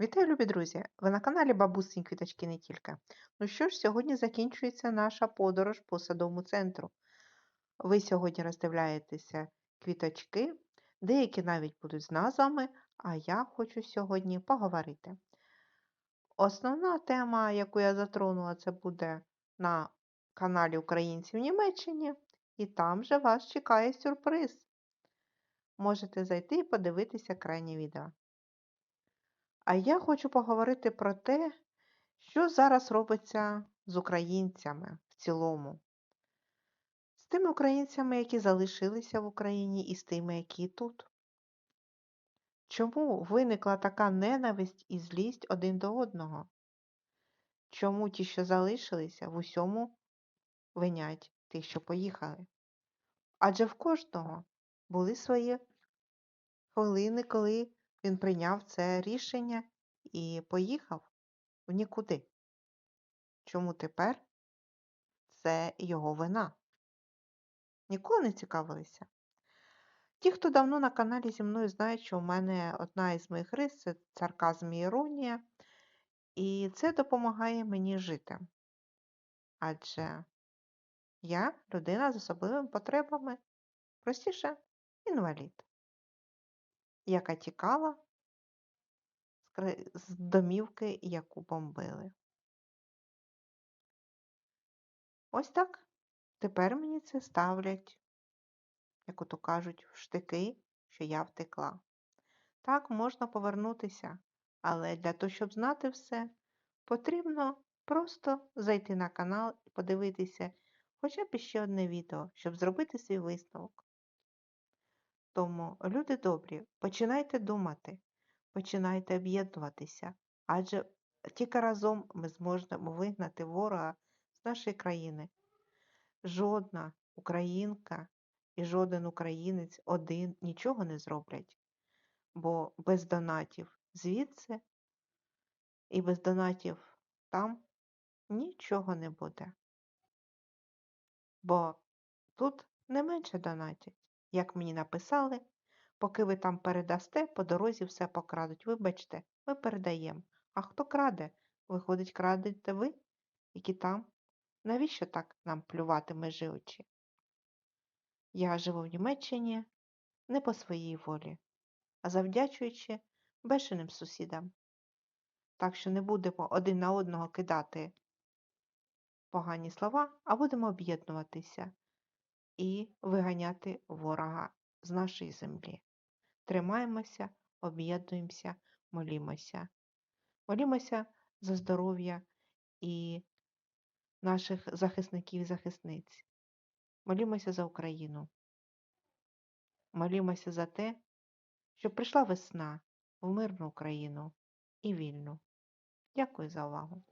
Вітаю, любі друзі! Ви на каналі Бабусині Квіточки не тільки. Ну що ж, сьогодні закінчується наша подорож по садовому центру. Ви сьогодні роздивляєтеся квіточки, деякі навіть будуть з назвами, а я хочу сьогодні поговорити. Основна тема, яку я затронула, це буде на каналі Українці в Німеччині, і там же вас чекає сюрприз. Можете зайти і подивитися крайнє відео. А я хочу поговорити про те, що зараз робиться з українцями в цілому. З тими українцями, які залишилися в Україні, і з тими, які тут. Чому виникла така ненависть і злість один до одного? Чому ті, що залишилися, в усьому винять тих, що поїхали? Адже в кожного були свої хвилини, коли він прийняв це рішення і поїхав в нікуди. Чому тепер це його вина? Ніколи не цікавилися. Ті, хто давно на каналі зі мною знають, що у мене одна із моїх рис це сарказм і іронія, і це допомагає мені жити. Адже я людина з особливими потребами, простіше інвалід яка тікала з домівки, яку бомбили. Ось так. Тепер мені це ставлять, як ото кажуть, в штики, що я втекла. Так, можна повернутися, але для того, щоб знати все, потрібно просто зайти на канал і подивитися хоча б ще одне відео, щоб зробити свій висновок. Тому, люди добрі, починайте думати, починайте об'єднуватися, адже тільки разом ми зможемо вигнати ворога з нашої країни. Жодна українка і жоден українець один нічого не зроблять, бо без донатів звідси і без донатів там нічого не буде. Бо тут не менше донатять. Як мені написали, поки ви там передасте, по дорозі все покрадуть. Вибачте, ми передаємо. А хто краде? Виходить, крадете ви, які там? Навіщо так нам плювати межі очі? Я живу в Німеччині не по своїй волі, а завдячуючи бешеним сусідам. Так що не будемо один на одного кидати погані слова, а будемо об'єднуватися і виганяти ворога з нашої землі. Тримаємося, об'єднуємося, молімося. Молімося за здоров'я і наших захисників і захисниць. Молімося за Україну. Молімося за те, щоб прийшла весна в мирну Україну і вільну. Дякую за увагу.